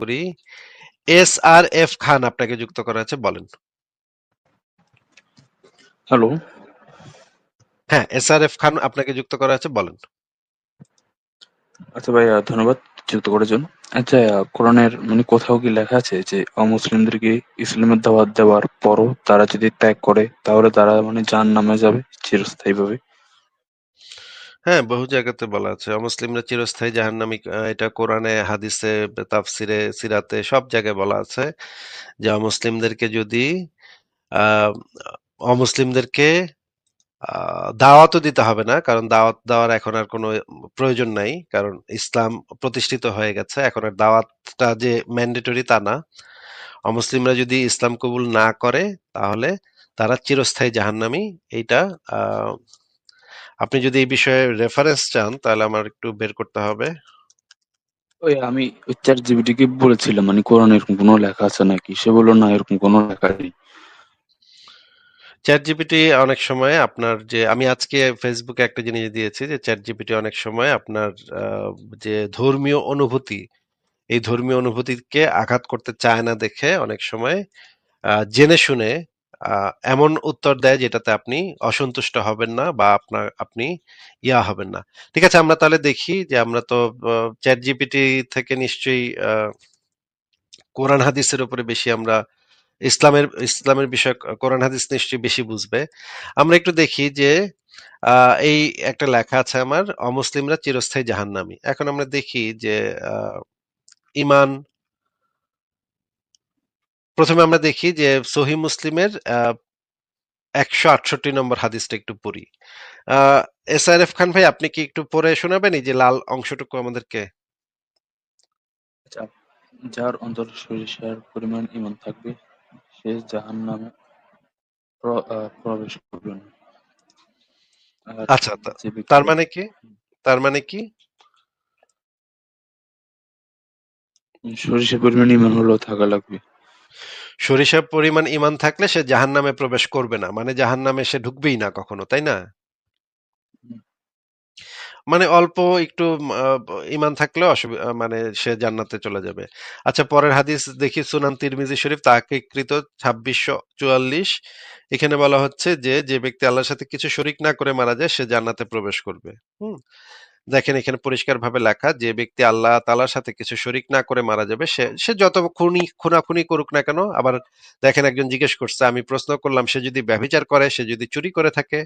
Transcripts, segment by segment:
করি। এস আর এফ খান আপনাকে যুক্ত করা আছে বলেন। হ্যালো। হ্যাঁ এস আর এফ খান আপনাকে যুক্ত করা আছে বলেন। আচ্ছা ভাই ধন্যবাদ যুক্ত করার জন্য। আচ্ছা কোরআনের মানে কোথাও কি লেখা আছে যে অমুসলিমদেরকে ইসলামের দাওয়াত দেওয়ার পরও তারা যদি ত্যাগ করে তাহলে তারা মানে জাহান নামে যাবে চিরস্থায়ীভাবে? হ্যাঁ বহু জায়গাতে বলা আছে। অমুসলিমরা চিরস্থায়ী জাহান্নামী এটা কোরআনে হাদিসে তাফসিরে সিরাতে সব জায়গায় বলা আছে যে অমুসলিমদেরকে যদি আহ অমুসলিমদেরকে আহ, দাওয়াতও দিতে হবে না কারণ দাওয়াত দেওয়ার এখন আর কোনো প্রয়োজন নাই কারণ ইসলাম প্রতিষ্ঠিত হয়ে গেছে এখন আর দাওয়াতটা যে ম্যান্ডেটরি তা না। অমুসলিমরা যদি ইসলাম কবুল না করে তাহলে তারা চিরস্থায়ী জাহান্নামী এইটা আহ, আপনি যদি এই বিষয়ে রেফারেন্স চান তাহলে আমার একটু বের করতে হবে। ওই আমি চার জিবিটিকে বলেছিলাম মানে কোরআন এরকম কোনো লেখা আছে নাকি? সে বলল না এরকম কোনো লেখা নেই। চ্যাট জিপিটি অনেক সময় আপনার যে আমি আজকে ফেসবুকে একটা জিনিস দিয়েছি যে চ্যাট জিপিটি অনেক সময় আপনার যে ধর্মীয় অনুভূতি এই ধর্মীয় অনুভূতিকে আঘাত করতে চায় না দেখে অনেক সময় আহ, জেনে শুনে এমন উত্তর দেয় যেটাতে আপনি অসন্তুষ্ট হবেন না বা আপনার, আপনি ইয়া হবেন না। ঠিক আছে, আমরা তাহলে দেখি যে আমরা তো চ্যাট জিপিটি থেকে নিশ্চয়ই কোরআন হাদিসের উপরে বেশি আমরা ইসলামের ইসলামের বিষয়, কোরআন হাদিস নিশ্চয়ই বেশি বুঝবে। আমরা একটু দেখি যে এই একটা লেখা আছে আমার, অমুসলিমরা চিরস্থায়ী জাহান্নামী। এখন আমরা দেখি যে ইমান প্রথমে আমরা দেখি যে সহি মুসলিমের একশো আটষট্টি নম্বর হাদিসটা একটু পড়ি। এস আর এফ খান ভাই আপনি কি একটু পড়ে শোনাবেন? এই যে লাল অংশটুকু আমাদেরকে? আচ্ছা যার অন্তর সরিষার পরিমাণ ইমান থাকবে সে জাহান নামে প্রবেশ করবে না। আচ্ছা তার মানে কি? তার মানে কি? সরিষার পরিমাণ ইমান হলো থাকা লাগবে। সরিষা পরিমাণ ইমান থাকলে সে জাহান নামে প্রবেশ করবে না। মানে জাহান নামে সে ঢুকবেই না কখনো, তাই না। মানে অল্প একটু ইমান থাকলেও অসুবিধা মানে সে জান্নাতে চলে যাবে। আচ্ছা পরের হাদিস দেখি সুনান তিরমিজি শরীফ তাকিকৃত ছাব্বিশশো চুয়াল্লিশ। এখানে বলা হচ্ছে যে যে ব্যক্তি আল্লাহর সাথে কিছু শরিক না করে মারা যায়, সে জান্নাতে প্রবেশ করবে। হুম? দেখেন, এখানে পরিষ্কার ভাবে লেখা যে ব্যক্তি আল্লাহ তালার সাথে কিছু শরিক না করে মারা যাবে, সে সে যত খুনি, খুনাখুনি করুক না কেন, আবার দেখেন একজন জিজ্ঞেস করছে, আমি প্রশ্ন করলাম, সে যদি ব্যভিচার করে, সে যদি চুরি করে থাকে?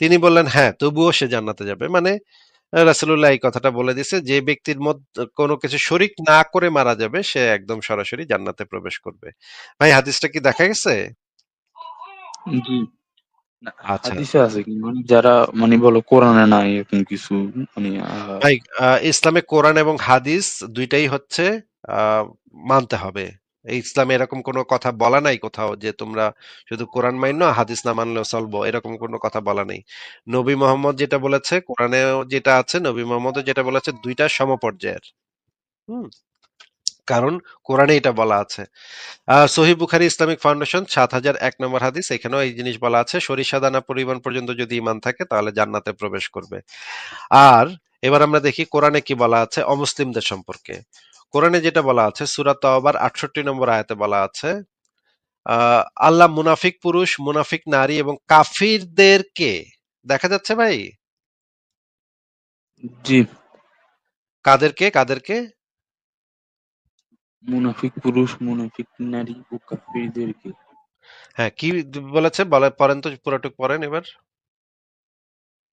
তিনি বললেন হ্যাঁ তবুও সে জান্নাতে যাবে। মানে রাসূলুল্লাহ এই কথাটা বলে দিছে, যে ব্যক্তির মধ্যে, কোনো কিছু শরিক না করে মারা যাবে, সে একদম সরাসরি জান্নাতে প্রবেশ করবে। ভাই, হাদিসটা কি দেখা গেছে? জি। না, আচ্ছা। হাদিসে আছে কি মানে যারা মানে বলো কোরআনে নাই এরকম কিছু মানে আহ, ভাই আহ, ইসলামে কোরআন এবং হাদিস দুইটাই হচ্ছে আহ, মানতে হবে। এই ইসলামে এরকম কোনো কথা বলা নাই কোথাও যে তোমরা শুধু কোরআন মাইনো হাদিস না মানলেও চলবো এরকম কোনো কথা বলা নেই। নবী মোহাম্মদ যেটা বলেছে কোরআনেও যেটা আছে নবী মোহাম্মদও যেটা বলেছে দুইটা সমপর্যায়ের। হুম? কারণ কোরআনে এটা বলা আছে। আহ সহি বুখারী ইসলামিক ফাউন্ডেশন সাত হাজার এক নম্বর হাদিস এখানেও এই জিনিস বলা আছে সরিষা দানা পরিমাণ পর্যন্ত যদি ইমান থাকে তাহলে জান্নাতে প্রবেশ করবে। আর এবার আমরা দেখি কোরআনে কি বলা আছে অমুসলিমদের সম্পর্কে। কোরআনে যেটা বলা আছে সুরাত তাওবার আটষট্টি নম্বর আয়াতে বলা আছে আহ আল্লাহ মুনাফিক পুরুষ মুনাফিক নারী এবং কাফিরদেরকে দেখা যাচ্ছে ভাই? জি। কাদেরকে কাদেরকে মুনাফিক পুরুষ মুনাফিক নারী ও কাফিরদেরকে। হ্যাঁ কি বলেছে? বলে পড়েন তো পুরোটুক পড়েন এবার।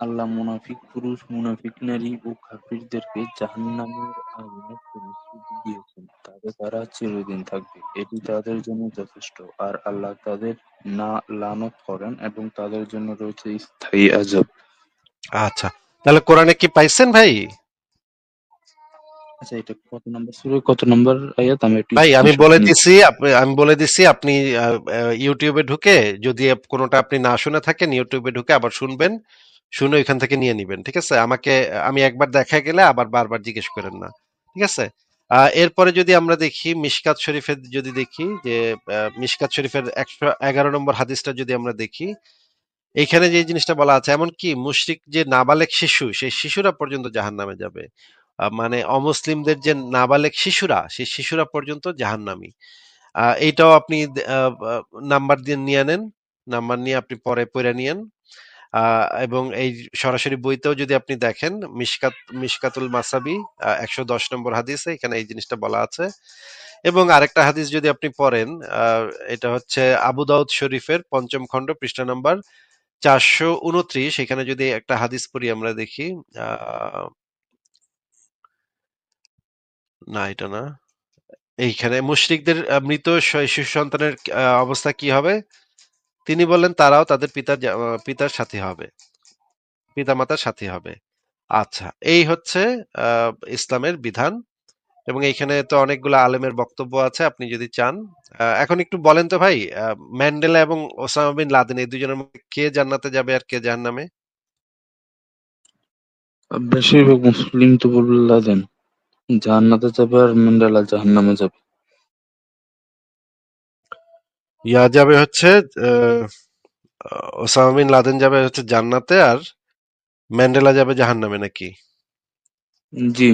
আল্লাহ মুনাফিক পুরুষ মুনাফিক নারী ও কাফিরদেরকে জাহান্নামের আগুনে প্রতিশ্রুতি দিয়েছেন। তবে তারা চিরদিন থাকবে। এটি তাদের জন্য যথেষ্ট। আর আল্লাহ তাদের না লানত করেন এবং তাদের জন্য রয়েছে স্থায়ী আযাব আচ্ছা। তাহলে কোরআনে কি পাইছেন ভাই? আচ্ছা এটা কত নম্বর সূরা কত নম্বর আয়াত আমি একটু ভাই আমি বলে দিছি আমি বলে দিছি আপনি ইউটিউবে ঢুকে যদি কোনোটা আপনি না শুনে থাকেন ইউটিউবে ঢুকে আবার শুনবেন শুনে ওইখান থেকে নিয়ে নিবেন ঠিক আছে? আমাকে আমি একবার দেখা গেলে আবার বারবার জিজ্ঞেস করেন না ঠিক আছে? এরপরে যদি আমরা দেখি মিশকাত শরীফের যদি দেখি যে মিশকাত শরীফের একশো এগারো নম্বর হাদিসটা যদি আমরা দেখি এখানে যে জিনিসটা বলা আছে এমনকি মুশরিক যে নাবালেক শিশু সেই শিশুরা পর্যন্ত জাহান্নামে যাবে। আহ, মানে অমুসলিমদের যে নাবালেক শিশুরা সেই শিশুরা পর্যন্ত জাহান্নামী। এইটাও আপনি নাম্বার দিয়ে নিয়ে নেন। নাম্বার নিয়ে আপনি পরে পড়ে নিয়েন। এবং এই সরাসরি বইতেও যদি আপনি দেখেন মিশকাত মিশকাতুল মাসাবি একশো দশ নম্বর হাদিসে এখানে এই জিনিসটা বলা আছে। এবং আরেকটা হাদিস যদি আপনি পড়েন এটা হচ্ছে আবু দাউদ শরীফের পঞ্চম খণ্ড পৃষ্ঠা নাম্বার চারশো উনত্রিশ। এখানে যদি একটা হাদিস পড়ি আমরা দেখি আহ, না, এটা না। এইখানে মুশরিকদের মৃত শিশু সন্তানের অবস্থা কি হবে? তিনি বলেন তারাও তাদের পিতার পিতার সাথে হবে। পিতামাতার সাথে হবে। আচ্ছা এই হচ্ছে ইসলামের বিধান। এবং এইখানে তো অনেকগুলো আলেমের বক্তব্য আছে, আপনি যদি চান। এখন একটু বলেন তো ভাই ম্যান্ডেলা এবং ওসামা বিন লাদেন, এই দুজনের মধ্যে কে জান্নাতে যাবে আর কে জাহান্নামে? বেশিরভাগ মুসলিম তো বললেন জান্নাতে যাবে আর ম্যান্ডেলা জাহান্নামে যাবে। ইয়া যাবে হচ্ছে আহ, ওসামা বিন লাদেন যাবে হচ্ছে জান্নাতে আর ম্যান্ডেলা যাবে জাহান্নামে নাকি? জি।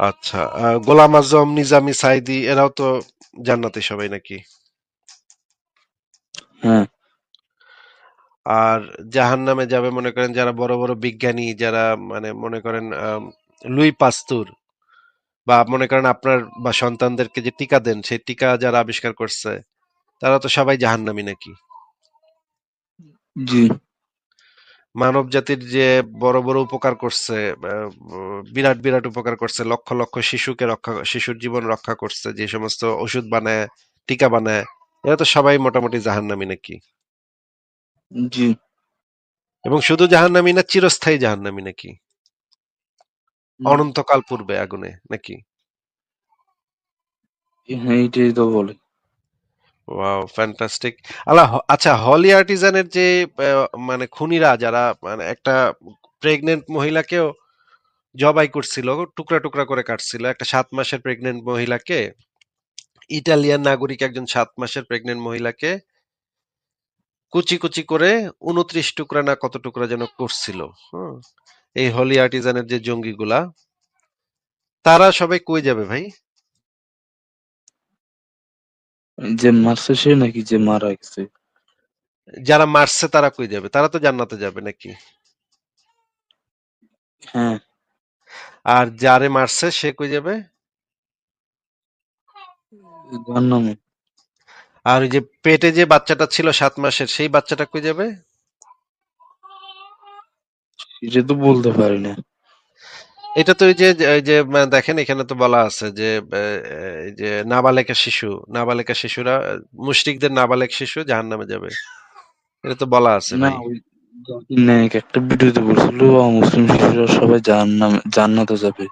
আচ্ছা আহ, গোলাম আজম নিজামি সাইদি এরাও তো জান্নাতে সবাই নাকি? হ্যাঁ। আর জাহান্নামে যাবে মনে করেন যারা বড় বড় বিজ্ঞানী যারা মানে মনে করেন লুই পাস্তুর বা মনে করেন আপনার বা সন্তানদেরকে যে টিকা দেন সেই টিকা যারা আবিষ্কার করছে তারা তো সবাই জাহান্নামী নাকি? জি। মানব জাতির যে বড় বড় উপকার করছে বিরাট বিরাট উপকার করছে লক্ষ লক্ষ শিশুকে রক্ষা শিশুর জীবন রক্ষা করছে যে সমস্ত ওষুধ বানায় টিকা বানায় এরা তো সবাই মোটামুটি জাহান্নামী নাকি? জি। এবং শুধু জাহান্নামী না চিরস্থায়ী জাহান্নামী নাকি? অনন্তকাল পূর্বে আগুনে নাকি? হ্যাঁ এইটাই তো বলে। Wow fantastic. আল্লাহ আচ্ছা হলি আর্টিজানের যে মানে খুনিরা যারা মানে একটা প্রেগনেন্ট মহিলাকেও জবাই করছিল টুকরা টুকরা করে কাটছিল একটা সাত মাসের প্রেগনেন্ট মহিলাকে ইটালিয়ান নাগরিক একজন সাত মাসের প্রেগনেন্ট মহিলাকে কুচি কুচি করে উনত্রিশ টুকরা না কত টুকরা যেন করছিল হুম। এই হলি আর্টিজানের যে জঙ্গিগুলা তারা সবাই কই যাবে ভাই? যে মারছে সে নাকি যে মারা গেছে? যারা মারছে তারা কই যাবে? তারা তো জান্নাতে যাবে নাকি? হ্যাঁ। আর যারে মারছে সে কই যাবে? জাহান্নামে। আর ওই যে পেটে যে বাচ্চাটা ছিল সাত মাসের সেই বাচ্চাটা কই যাবে? এটা তো বলতে পারি না। এটা তো ওই যে ওই যে দেখেন এখানে তো বলা আছে যে এই যে নাবালেকা শিশু নাবালেকা শিশুরা মুশরিকদের নাবালেক শিশু জাহান্নামে যাবে। এটা তো বলা আছে না একটা ভিডিওতে বলছিল মুসলিম শিশুরা সবাই জাহান্নামে জান্নাতে যাবে।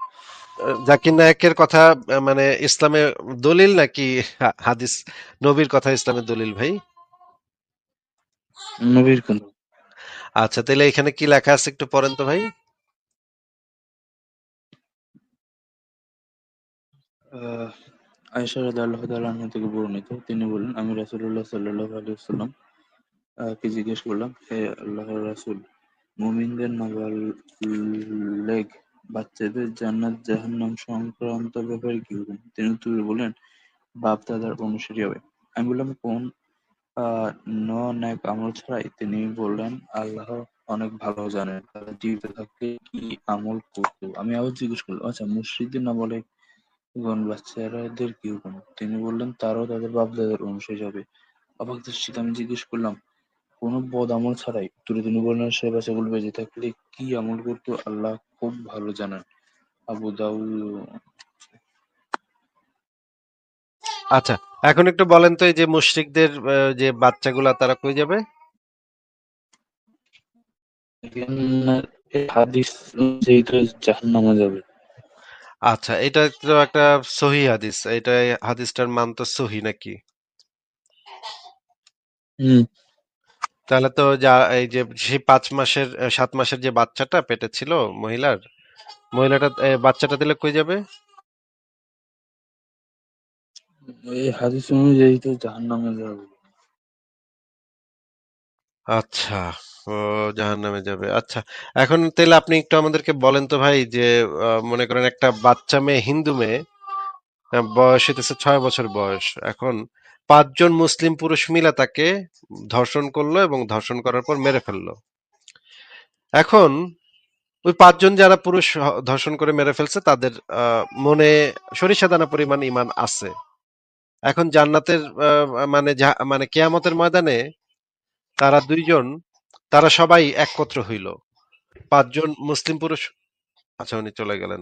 জাকির নায়েকের কথা মানে ইসলামের দলিল নাকি হাদিস নবীর কথা ইসলামের দলিল ভাই? নবীর কেন আচ্ছা তাহলে এখানে কি লেখা আছে একটু পড়েন তো ভাই? আয়েশা রাদিয়াল্লাহু তাআলা থেকে বর্ণিত। তিনি বলেন আমি রাসূলুল্লাহ সাল্লাল্লাহু আলাইহি ওয়াসাল্লাম কে জিজ্ঞেস করলাম, হে আল্লাহর রাসূল, মুমিনদের নাবালেগ বাচ্চাদের জান্নাত জাহান্নাম সংক্রান্ত ব্যাপারে কি বলবেন তিনি উত্তরে বললেন বাপ দাদার অনুসারী হবে। আমি বললাম, কোন আহ, ন ন্যাক আমল ছাড়াই তিনি বললেন, আল্লাহ অনেক ভালো জানেন, তারা জীবিত থাকতে কি আমল করতো? আমি আবার জিজ্ঞেস করলাম আচ্ছা মুর্শিদের না বলে গণ বাচ্চারাদের কি হুকুম তিনি বললেন, তারাও তাদের বাপ দাদার অনুসারী হবে অবাক দৃষ্টিতে আমি জিজ্ঞেস করলাম, কোনো বদ আমল ছাড়াই? উত্তরে তিনি বললেন সে বাচ্চাগুলো বেঁচে থাকলে কি আমল করতো? আল্লাহ খুব ভালো জানেন। আবু দাউদ আচ্ছা এখন একটু বলেন তো এই যে মুশরিকদের যে বাচ্চাগুলা তারা কই যাবে? হাদিস জাহান্নামে যাবে। আচ্ছা এটা তো একটা সহি হাদিস। এটা হাদিসটার মান তো সহি নাকি? হম। তাহলে তো যা এই যে সেই পাঁচ মাসের সাত মাসের যে বাচ্চাটা পেটে ছিল মহিলার মহিলাটা বাচ্চাটা দিলে কই যাবে? আচ্ছা ও জাহান্নামে যাবে। আচ্ছা এখন তাহলে আপনি একটু আমাদেরকে বলেন তো ভাই যে মনে করেন একটা বাচ্চা মেয়ে হিন্দু মেয়ে বয়স হইতেছে ছয় বছর বয়স। এখন পাঁচজন মুসলিম পুরুষ মিলে তাকে ধর্ষণ করল এবং ধর্ষণ করার পর মেরে ফেলল। এখন ওই পাঁচজন যারা পুরুষ ধর্ষণ করে মেরে ফেলছে তাদের আহ, মনে সরিষা দানা পরিমাণ ইমান আছে। এখন জান্নাতের মানে মানে কেয়ামতের ময়দানে তারা দুইজন, তারা সবাই একত্র হইল। পাঁচজন মুসলিম পুরুষ আচ্ছা উনি চলে গেলেন।